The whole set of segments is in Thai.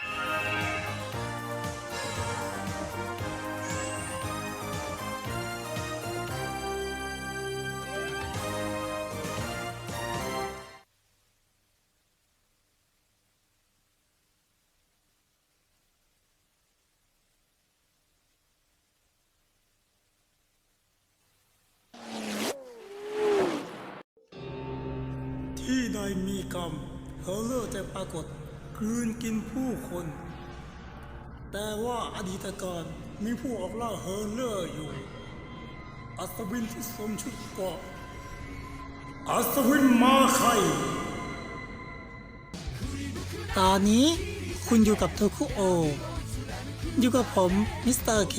ที่ใดมีกรรมเฮอเลอร์จะปรากฏ กลืนกินผู้คน แต่ว่าอดีตการมีผู้ออกล่าเฮอร์เลอร์อยู่ อัศวินที่สวมชุดเกาะอัศวินมาไคตอนนี้คุณอยู่กับโทคุโอ อยู่กับผมมิสเตอร์เค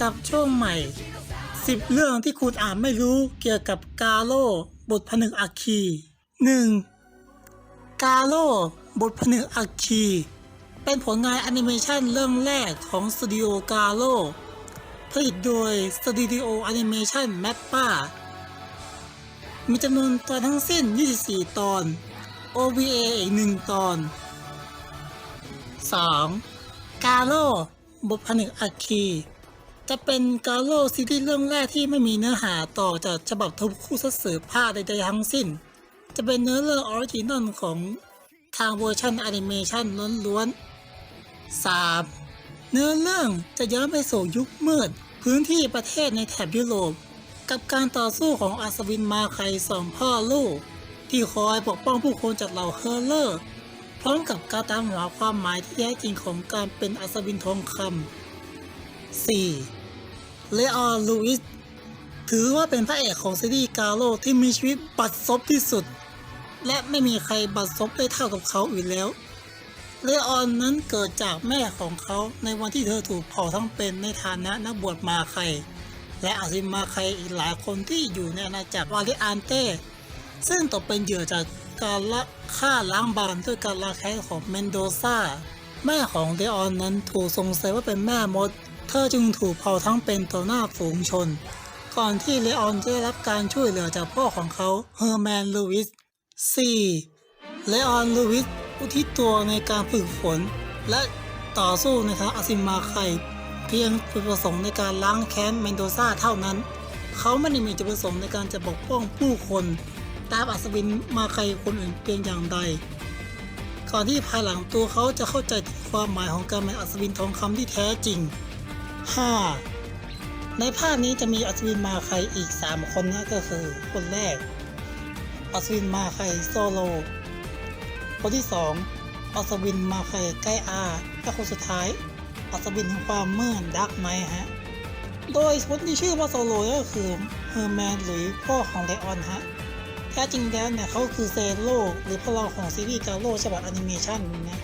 กับช่วงใหม่สิบเรื่องที่คุณอานไม่รู้เกี่ยวกับกาโลบทผนึกอัคคีหนึ่ง กาโลบทผนึกอัคคี เป็นผลงานแอนิเมชันเรื่องแรกของสตูดิโอกาโลผลิตโดยสตูดิโอแอนิเมชันแมปป้า มีจำนวนตอนทั้งสิ้น 24 ตอน OVA อีกหนึ่งตอน 2. กาโลบทผนึกอัคคี จะเป็นกาโลซีรีส์เรื่องแรกที่ไม่มีเนื้อหาต่อจากฉบับทบคู่สัสือผ้าใดๆทั้งสิ้น จะเป็นเนื้อเรื่องออริจินอลของทางเวอร์ชันแอนิเมชันล้วนๆ 3. เนื้อเรื่องจะย้อนไปสู่ยุคมืด พื้นที่ประเทศในแถบยุโรป กับการต่อสู้ของอัศวินมาไคสองพ่อลูก ที่คอยปกป้องผู้คนจากเหล่าเฮอร์เลอร์ พร้อมกับการตามหาความหมายที่แท้จริงของการเป็นอัศวินทองคำ 4. เลออนลูอิสถือว่าเป็นพระเอกของซีรีส์กาโลที่มีชีวิตบัดซบที่สุด และไม่มีใครบัดซบได้เท่ากับเขาอีกแล้วเลออนนั้นเกิดจากแม่ของเขาในวันที่เธอถูกเผาทั้งเป็นในฐานะนักบวชมาไคและอาซิมาไคอีกหลายคนที่อยู่ในอาณาจักรวาลิอานเต้ซึ่งตกเป็นเหยื่อจากการละฆ่าล้างบางด้วยการลาแค้นของเมนโดซาแม่ของเดออนนั้นถูกสงสัยว่าเป็นแม่มด เธอจึงถูกเผาทั้งเป็นต่อหน้าฝูงชน ก่อนที่เลออนจะได้รับการช่วยเหลือจากพ่อของเขาเฮอร์แมนลูวิส 4. เลออนลูวิสอุทิศตัวในการฝึกฝน และต่อสู้ในทางอาซิมาไคเพียงจุดประสงค์ในการล้างแค้นเมนโดซาเท่านั้น เขาไม่ได้มีจุดประสงค์ในการจะปกป้องผู้คนตามอัศวินมาไคคนอื่นเพียงอย่างใด ก่อนที่ภายหลังตัวเขาจะเข้าใจถึงความหมายของการเป็นอัศวินทองคำที่แท้จริง 5. ในภาคนี้จะมีอัศวินมาไคอีก 3 คนนะก็คือคนแรก อัศวินมาไคโซโล คนที่ 2 อัศวินมาไคใกล้อาและคนสุดท้าย อัศวินแห่งความมืดดักไมฮะ โดยคนที่ชื่อว่าโซโลก็คือเฮอร์แมนหรือพ่อของไลออนฮะ แท้จริงแล้วเนี่ยเขาคือเซโลหรือพลังของซีรีส์กาโลฉบับแอนิเมชันนะ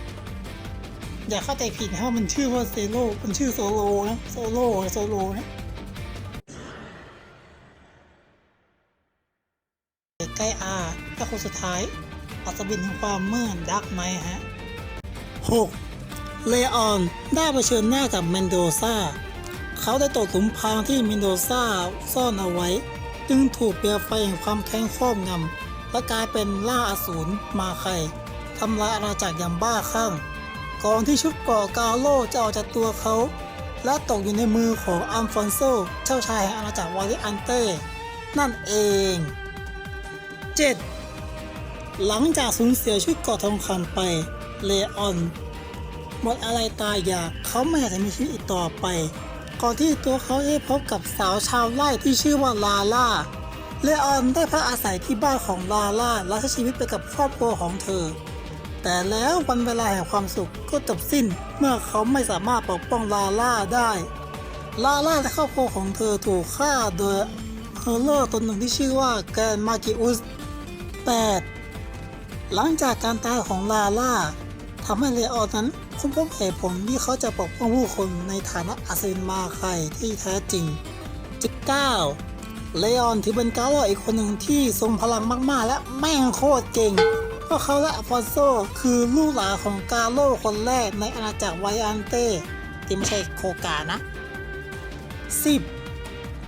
อย่าเข้าใจผิดนะว่ามันชื่อว่าเซโลมันชื่อโซโลนะโซโลโซโลนะ ใกอาและคนสุดท้าย อัศวินแห่งความมืดดักไมฮะ 6. เลออนได้เผชิญหน้ากับเมนโดซาเขาได้ตกหลุมพรางที่เมนโดซาซ่อนเอาไว้ จึงถูกเปลวไฟแห่งความแค้นครอบงำและกลายเป็นล่าอสูรมาไคทำลายอาณาจักรอย่างบ้าคลั่งก่อนที่ชุดกราะกาโลจะออกจากตัวเขา และตกอยู่ในมือของอัมฟอนโซเจ้าชายแห่งอาณาจักรวาลิอันเต้ นั่นเอง 7. หลังจากสูญเสียชุดเกาะทองคำไปเลออน หมดอะไรตายอยากเขาไม่อยากจะมีชีวิตอีกต่อไป ก่อนที่ตัวเขาได้พบกับสาวชาวไร่ที่ชื่อว่าลาล่าเลออนได้พักอาศัยที่บ้านของลาล่าและใช้ชีวิตไปกับครอบครัวของเธอ แต่แล้ววันเวลาแห่งความสุขก็จบสิ้นเมื่อเขาไม่สามารถปกป้องลาล่าได้ ลาล่าและครอบครัวของเธอถูกฆ่าโดยเฮอร์เลอร์ตนหนึ่งที่ชื่อว่าแกนมากิอุส 8. หลังจากการตายของลาล่าทำให้เลออนนั้นค้นพบเหตุผลที่เขาจะปกป้องผู้คนในฐานะอาซินมาไคที่แท้จริง 19. เลออนถือเป็นการ์ลอีกคนหนึ่งที่ทรงพลังมากๆ และแม่งโคตรเก่งเพราะเขาและอฟอนโซคือลูกหลานของกาโลคนแรกในอาณาจักรไวอันเต้ที่ไม่ใช่โคกานะ 10.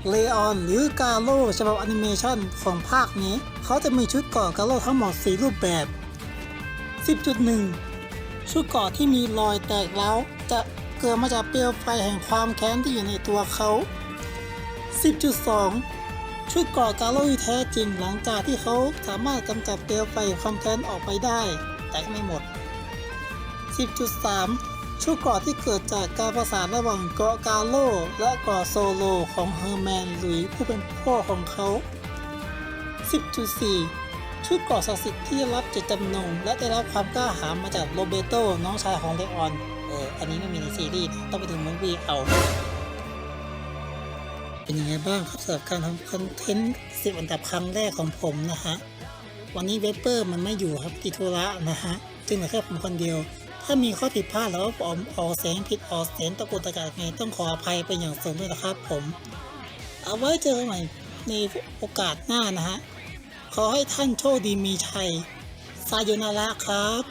เลออนหรือกาโลฉบับแอนิเมชันของภาคนี้ เขาจะมีชุดเกาะกาโลทั้งหมด 4 รูปแบบ 10.1 ชุดเกาะที่มีรอยแตกแล้ว จะเกิดมาจากเปลวไฟแห่งความแค้นที่อยู่ในตัวเขา 10.2 ชุดเกาะกาโลที่แท้จริงหลังจากที่เขาสามารถกำจัดเปลวไฟความแค้นออกไปได้ แต่ไม่หมด 10.3 ชุดเกราะที่เกิดจากการประสานระหว่างเกราะกาโลและเกราะโซโลของเฮอร์แมนหลุยผู้เป็นพ่อของเขา 10.4ชุดเกราะศักดิ์สิทธิ์ที่รับเจตจำนงและได้รับความกล้าหาญมาจากโรเบโตน้องชายของเลออน เออ อันนี้ไม่มีในซีรีส์ต้องไปดูมูฟวี่เอา เป็นยังไงบ้างครับสำหรับการทำคอนเทนต์10อันดับครั้งแรกของผมนะฮะ วันนี้เวเปอร์มันไม่อยู่ครับติดธุระนะฮะจึงเหลือแค่ผมคนเดียว ถ้ามีข้อผิดพลาดแล้วผมออกเสียงผิดออกเสียงตะกุกตะกากไงต้องขออภัยเป็นอย่างสูงด้วยนะครับผม เอาไว้เจอกันใหม่ในโอกาสหน้านะฮะ ขอให้ท่านโชคดีมีชัยซาโยนาระครับ